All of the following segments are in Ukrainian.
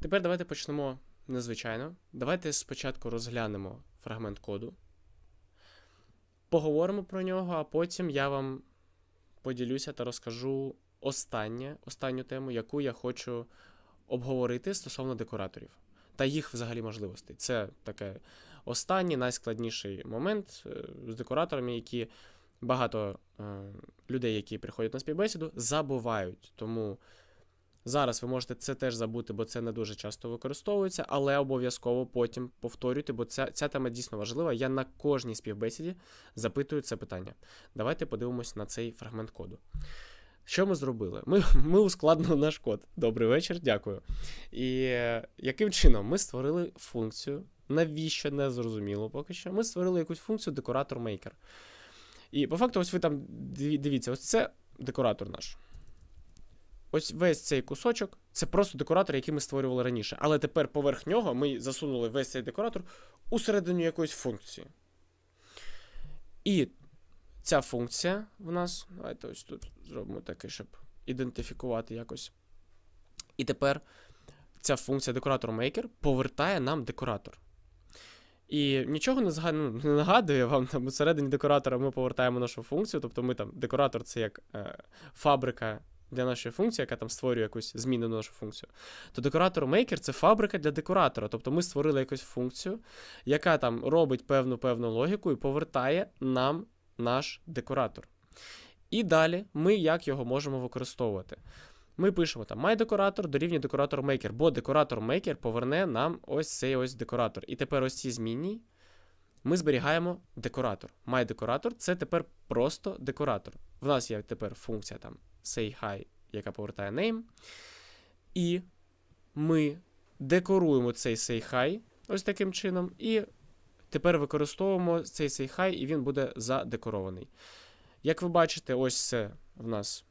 Тепер давайте почнемо незвичайно. Давайте спочатку розглянемо фрагмент коду, поговоримо про нього, а потім я вам поділюся та розкажу останнє, останню тему, яку я хочу обговорити стосовно декораторів та їх взагалі можливостей. Це таке останній найскладніший момент е, з декораторами, які багато е, людей, які приходять на співбесіду, забувають. Тому зараз ви можете це теж забути, бо це не дуже часто використовується, але обов'язково потім повторюйте, бо ця, ця тема дійсно важлива. Я на кожній співбесіді запитую це питання. Давайте подивимось на цей фрагмент коду. Що ми зробили? Ми, ми ускладнили наш код. Добрий вечір, дякую. І е, яким чином ми створили функцію? Навіщо не зрозуміло поки що. Ми створили якусь функцію декоратор мейкер. І по факту, ось ви там дивіться, ось це декоратор наш. Ось весь цей кусочок це просто декоратор, який ми створювали раніше. Але тепер поверх нього ми засунули весь цей декоратор усередину якоїсь функції. І ця функція в нас. Давайте ось тут зробимо таке, щоб ідентифікувати якось. І тепер ця функція декоратор maker повертає нам декоратор. І нічого не, зга... ну, не нагадує вам там всередині декоратора ми повертаємо нашу функцію. Тобто ми там декоратор це як е, фабрика для нашої функції, яка там створює якусь змінену нашу функцію. То декоратор maker це фабрика для декоратора. Тобто ми створили якусь функцію, яка там робить певну певну логіку і повертає нам наш декоратор. І далі ми як його можемо використовувати. Ми пишемо там myDecorator дорівнює декоратор maker, бо декоратор maker поверне нам ось цей ось декоратор. І тепер ось ці змінні ми зберігаємо декоратор. MyDecorator це тепер просто декоратор. В нас є тепер функція там sayHi, яка повертає name. І ми декоруємо цей sayHi ось таким чином. І тепер використовуємо цей sayHi, і він буде задекорований. Як ви бачите, ось це в нас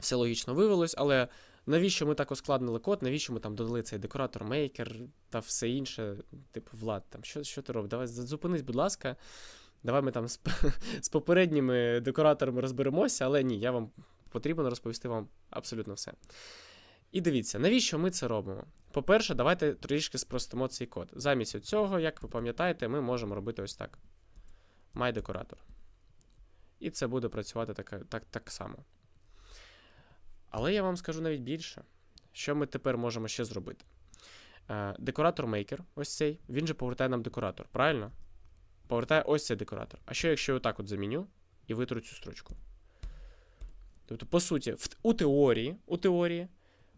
все логічно вивелось, але навіщо ми так ускладнили код, навіщо ми там додали цей декоратор мейкер та все інше, типу Влад, там, що, що ти робиш? Давай зупинись, будь ласка. Давай ми там з, з попередніми декораторами розберемося, але ні, я вам потрібно розповісти вам абсолютно все. І дивіться, навіщо ми це робимо? По-перше, давайте трішки спростимо цей код. Замість цього, як ви пам'ятаєте, ми можемо робити ось так: MyDecorator. І це буде працювати так, так, так само. Але я вам скажу навіть більше, що ми тепер можемо ще зробити. Е, Декоратор Maker, ось цей, він же повертає нам декоратор, правильно? Повертає ось цей декоратор. А що, якщо я отак от заміню і витру цю строчку? Тобто, по суті, в, у теорії, у теорії,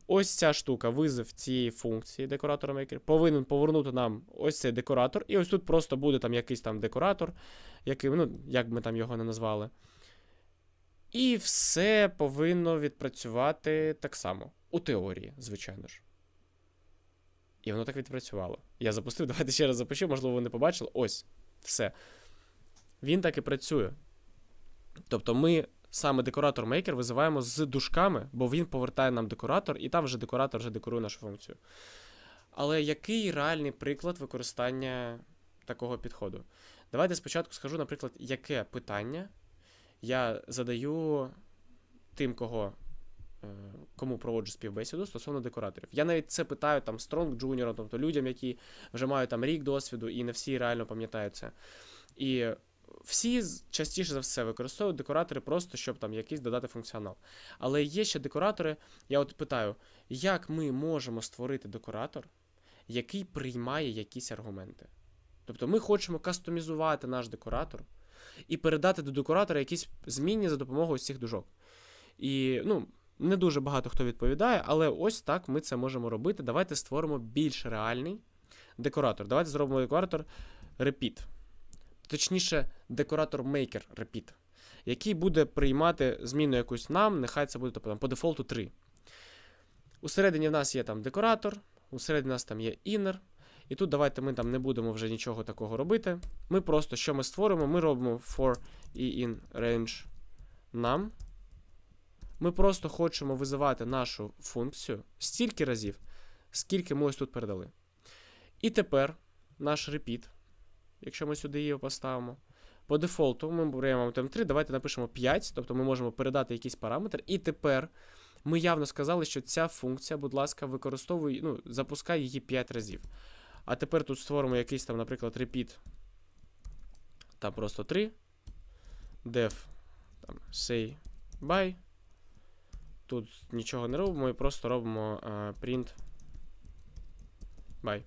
ось ця штука, визов цієї функції декоратора Maker, повинен повернути нам ось цей декоратор, і ось тут просто буде там якийсь там декоратор, який, ну, як ми там його не назвали. І все повинно відпрацювати так само. У теорії, звичайно ж. І воно так відпрацювало. Я запустив, давайте ще раз запущу, можливо, ви не побачили. Ось, все. Він так і працює. Тобто ми саме декоратор Maker визиваємо з дужками, бо він повертає нам декоратор, і там вже декоратор вже декорує нашу функцію. Але який реальний приклад використання такого підходу? Давайте спочатку скажу, наприклад, яке питання я задаю тим, кого, е, кому проводжу співбесіду стосовно декораторів. Я навіть це питаю там Strong Junior, тобто людям, які вже мають там рік досвіду, і не всі реально пам'ятають це. І всі частіше за все використовують декоратори просто, щоб там якийсь додати функціонал. Але є ще декоратори, я от питаю, як ми можемо створити декоратор, який приймає якісь аргументи. Тобто ми хочемо кастомізувати наш декоратор і передати до декоратора якісь змінні за допомогою цих дужок. І ну, не дуже багато хто відповідає, але ось так ми це можемо робити. Давайте створимо більш реальний декоратор. Давайте зробимо декоратор repeat. Точніше, декоратор maker repeat, який буде приймати зміну якусь нам, нехай це буде тобто, там, по дефолту 3. Усередині в нас є там декоратор, усередині в нас там є inner. І тут давайте ми там не будемо вже нічого такого робити. Ми просто, що ми створимо, ми робимо for і in range num. Ми просто хочемо визивати нашу функцію стільки разів, скільки ми ось тут передали. І тепер наш repeat, якщо ми сюди його поставимо, по дефолту ми беремо там 3, давайте напишемо 5, тобто ми можемо передати якийсь параметр. І тепер Ми явно сказали, що ця функція, будь ласка, використовуй, ну, запускай її 5 разів. А тепер тут створимо якийсь там, наприклад, repeat. Там просто 3. Def там, say by. Тут нічого не робимо і просто робимо uh, print by.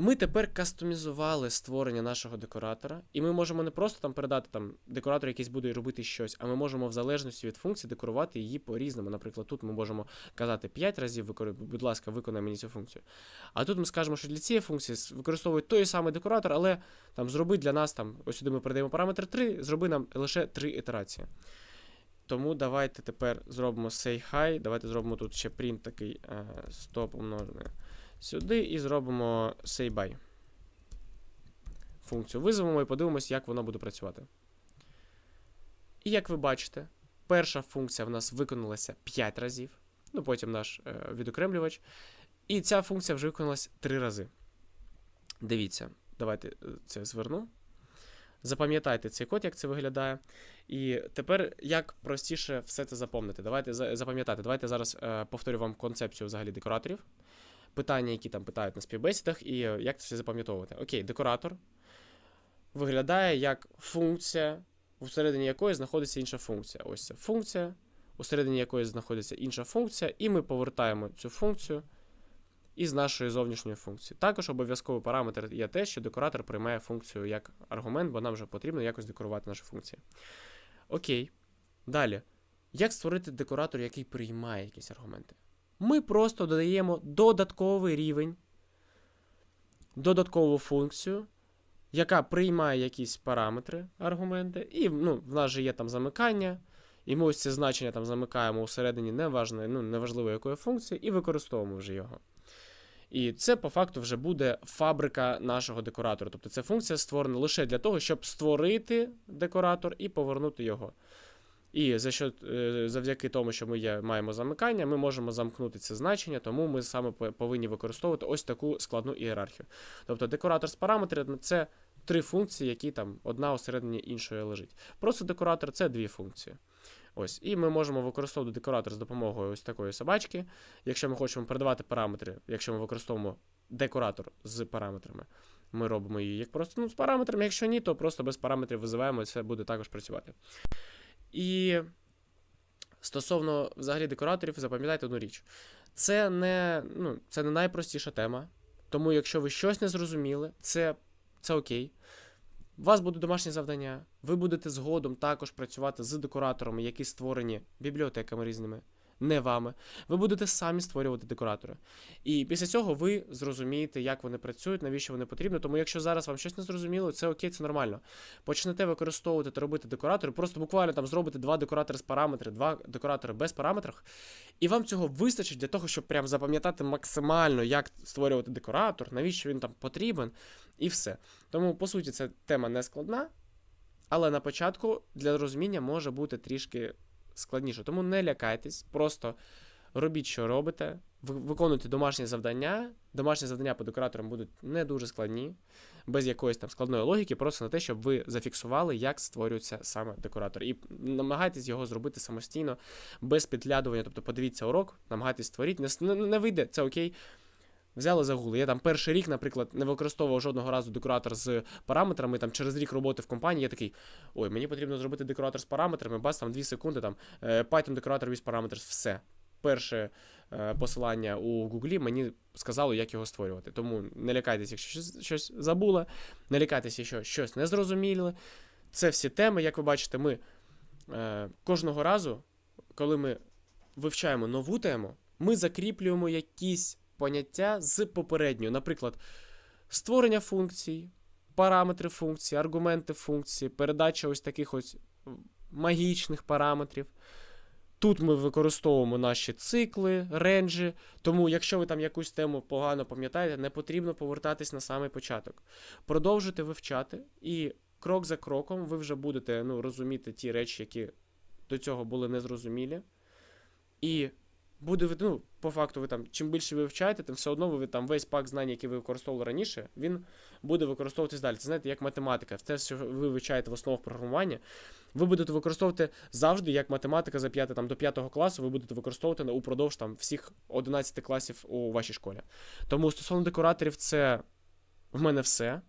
Ми тепер кастомізували створення нашого декоратора, і ми можемо не просто там передати там декоратор, якийсь буде робити щось, а ми можемо в залежності від функції декорувати її по-різному. Наприклад, тут ми можемо казати 5 разів, будь ласка, виконай мені цю функцію. А тут ми скажемо, що для цієї функції використовують той самий декоратор, але там зроби для нас там, ось сюди ми передаємо параметр 3, зроби нам лише 3 ітерації. Тому давайте тепер зробимо say hi. Давайте зробимо тут ще print такий е, стоп умножений сюди і зробимо say by. Функцію визовемо і подивимося, як воно буде працювати. І як ви бачите, перша функція в нас виконалася 5 разів. Ну, потім наш е, відокремлювач. І ця функція вже виконалась 3 рази. Дивіться, давайте е, це зверну. Запам'ятайте цей код, як це виглядає. І тепер як простіше все це запомнити. Давайте запам'ятати. Давайте зараз е, повторю вам концепцію взагалі декораторів. Питання, які там питають на співбесідах, і е, як це все запам'ятовувати. Окей, декоратор виглядає як функція, всередині якої знаходиться інша функція. Ось ця функція, усередині якої знаходиться інша функція, і ми повертаємо цю функцію із нашої зовнішньої функції. Також обов'язковий параметр є те, що декоратор приймає функцію як аргумент, бо нам вже потрібно якось декорувати наші функції. Окей. Далі. Як створити декоратор, який приймає якісь аргументи? Ми просто додаємо додатковий рівень, додаткову функцію, яка приймає якісь параметри, аргументи, і ну, в нас же є там замикання, і ми ось це значення там замикаємо усередині неважної, ну, неважливо якої функції, і використовуємо вже його. І це по факту вже буде фабрика нашого декоратора. Тобто ця функція створена лише для того, щоб створити декоратор і повернути його. І за що, е, завдяки тому, що ми є, маємо замикання, ми можемо замкнути це значення, тому ми саме повинні використовувати ось таку складну ієрархію. Тобто декоратор з параметрами це три функції, які там одна усередині іншої лежить. Просто декоратор це дві функції. Ось, і ми можемо використовувати декоратор з допомогою ось такої собачки. Якщо ми хочемо передавати параметри, якщо ми використовуємо декоратор з параметрами, ми робимо її як просто ну, з параметрами. Якщо ні, то просто без параметрів визиваємо, і це буде також працювати. І стосовно взагалі декораторів, запам'ятайте одну річ. Це не, ну, це не найпростіша тема. Тому, якщо ви щось не зрозуміли, це, це окей. У вас буде домашнє завдання. Ви будете згодом також працювати з декораторами, які створені бібліотеками різними, не вами. Ви будете самі створювати декоратори. І після цього ви зрозумієте, як вони працюють, навіщо вони потрібні. Тому, якщо зараз вам щось не зрозуміло, це окей, це нормально. Почнете використовувати та робити декоратори, просто буквально там зробите два декоратори з параметри, два декоратори без параметрів, і вам цього вистачить для того, щоб прям запам'ятати максимально, як створювати декоратор, навіщо він там потрібен, і все. Тому, по суті, ця тема не складна, але на початку для розуміння може бути трішки складніше. Тому не лякайтесь, просто робіть, що робите, ви- виконуйте домашні завдання. Домашні завдання по декораторам будуть не дуже складні, без якоїсь там складної логіки, просто на те, щоб ви зафіксували, як створюється саме декоратор. І намагайтесь його зробити самостійно, без підглядування. Тобто подивіться урок, намагайтесь створити. Не, не, не вийде, це окей. Взяли загули. Я там перший рік, наприклад, не використовував жодного разу декоратор з параметрами. Там через рік роботи в компанії я такий: ой, мені потрібно зробити декоратор з параметрами, бас там 2 секунди, там е, Python декоратор with parameters, все. Перше е, посилання у Гуглі мені сказало, як його створювати. Тому не лякайтеся, якщо щось, забули, не лякайтеся, якщо щось не зрозуміли. Це всі теми, як ви бачите, ми е, кожного разу, коли ми вивчаємо нову тему, ми закріплюємо якісь поняття з попередньою. Наприклад, створення функцій, параметри функції, аргументи функції, передача ось таких ось магічних параметрів. Тут ми використовуємо наші цикли, ренджі. Тому, якщо ви там якусь тему погано пам'ятаєте, не потрібно повертатись на самий початок. Продовжуйте вивчати, і крок за кроком ви вже будете ну, розуміти ті речі, які до цього були незрозумілі. І буде ви- ну, по факту, ви там, чим більше ви вивчаєте, тим все одно ви там весь пак знань, який ви використовували раніше, він буде використовуватись далі. Це знаєте, як математика. Те, що ви вивчаєте в основах програмування, ви будете використовувати завжди, як математика за 5, там, до 5 класу, ви будете використовувати упродовж там, всіх 11 класів у вашій школі. Тому стосовно декораторів, це в мене все.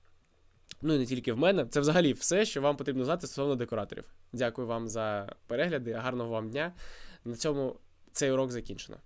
Ну і не тільки в мене, це взагалі все, що вам потрібно знати стосовно декораторів. Дякую вам за перегляди, гарного вам дня. На цьому цей урок закінчено.